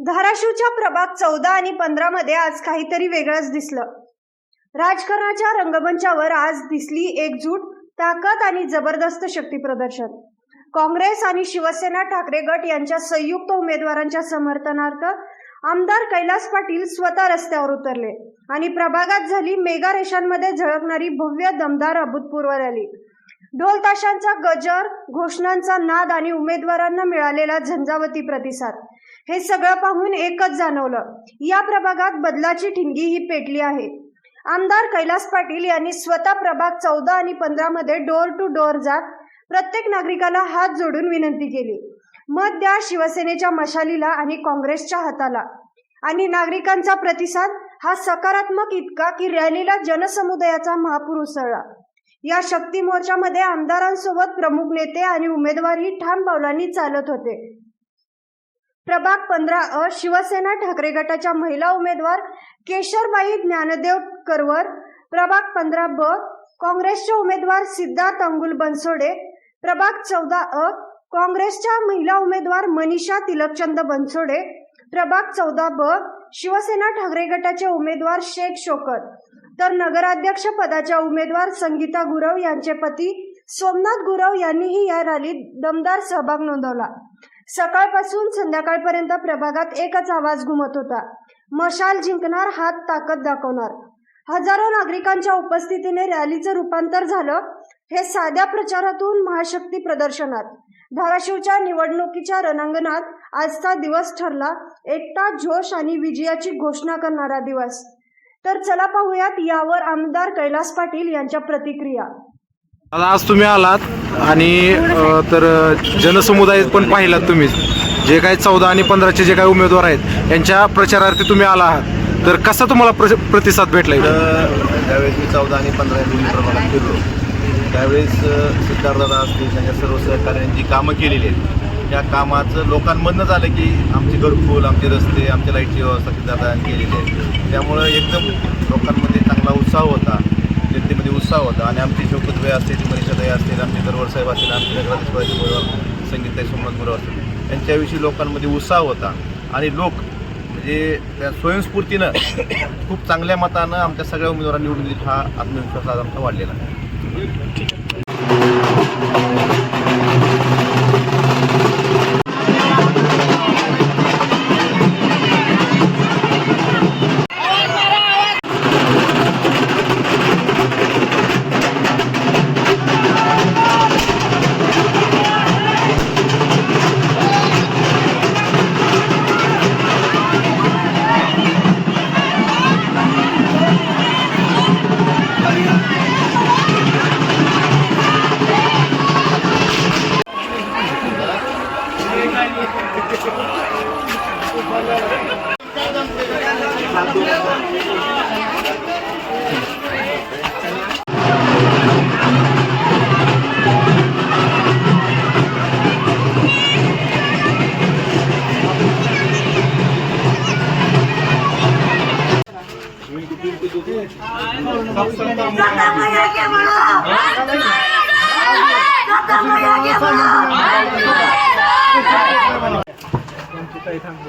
धाराशिवच्या प्रभाग चौदा आणि पंधरा मध्ये आज काहीतरी वेगळंच दिसलं. राजकारणाच्या रंगमंचावर आज दिसली एकजूट ताकद आणि जबरदस्त शक्ती प्रदर्शन. काँग्रेस आणि शिवसेना ठाकरे गट यांच्या संयुक्त उमेदवारांच्या समर्थनार्थ आमदार कैलास पाटील स्वतः रस्त्यावर उतरले आणि प्रभागात झाली मेगा रेषांमध्ये झळकणारी भव्य दमदार अभूतपूर्व रॅली. ढोल ताशांचा गजर घोषणांचा नाद आणि उमेदवारांना मिळालेला झंझावती प्रतिसाद. हे सगळं पाहून एकच जाणवलं या प्रभागात बदलाची ठिणगी ही पेटली आहे. आमदार कैलास पाटील यांनी स्वतः प्रभाग चौदा आणि पंधरा मध्ये डोर टू डोअर जात प्रत्येक नागरिकाला हात जोडून विनंती केली. मत द्या शिवसेनेच्या मशालीला आणि काँग्रेसच्या हाताला. आणि नागरिकांचा प्रतिसाद हा सकारात्मक इतका की रॅलीला जनसमुदायाचा महापूर उसळला या शक्ती मोर्चामध्ये आमदारांसोबत प्रमुख नेते आणि उमेदवारही ठाम पावलांनी चालत होते. प्रभाग पंधरा अ शिवसेना ठाकरे गटाच्या महिला उमेदवार केशरबाई ज्ञानदेव करवर प्रभाग पंधरा ब काँग्रेसचे उमेदवार सिद्धार्थ अंगुल बनसोडे प्रभाग चौदा अ काँग्रेसच्या महिला उमेदवार मनीषा तिलकचंद बनसोडे प्रभाग चौदा ब शिवसेना ठाकरे गटाचे उमेदवार शेख शोकत. तर नगराध्यक्ष पदाच्या उमेदवार संगीता गुरव यांचे पती सोमनाथ गुरव यांनीही या रॅलीत दमदार सहभाग नोंदवला. सकाळपासून संध्याकाळपर्यंत प्रभागात एकच आवाज घुमत होता. मशाल जिंकणार हात ताकद दाखवणार. हजारो नागरिकांच्या उपस्थितीने रॅलीचं रूपांतर झालं. हे साध्या प्रचारातून महाशक्ती प्रदर्शनात. धाराशिवच्या निवडणुकीच्या रणांगणात आजचा दिवस ठरला. एकता जोश आणि विजयाची घोषणा करणारा दिवस. तर चला पाहूयात यावर आमदार कैलास पाटील यांच्या प्रतिक्रिया. आज तुम्ही आलात आणि अ, तर जनसमुदाय पण पाहिलात तुम्ही. जे काही चौदा आणि पंधराचे जे काही उमेदवार आहेत यांच्या प्रचारार्थी तुम्ही आला आहात. तर कसा तुम्हाला प्र- प्रतिसाद भेटला इथं? तर ज्यावेळेस मी चौदा आणि पंधरा प्रमाणात फिरलो त्यावेळेस अ, सिद्धार्थदादा असतील त्यांच्या सर्व सहकार्यांनी जी कामं केलेली आहेत. त्या कामाचं लोकांमधनं झालं की आमचे घरकुल आमचे रस्ते आमच्या लाईटची व्यवस्था सिद्धार्थदादांनी केलेली आहे. त्यामुळं एकदम लोकांमध्ये चांगला उत्साह होता. जनतेमध्ये उत्साह होता. आणि आमची शोकतभाई असतील मनीषाताई असतील आमचे दरवर साहेब असतील आमचे नगराध्यक्ष संगीताई सोमनाथ गुरव असतील यांच्याविषयी लोकांमध्ये उत्साह होता. आणि लोक म्हणजे त्या स्वयंस्फूर्तीनं खूप चांगल्या मतानं आमच्या सगळ्या उमेदवारांनी निवडून दिली. हा आत्मविश्वास आज आमचा वाढलेला आहे. Mata mulher que é সপ্তাহে থাকব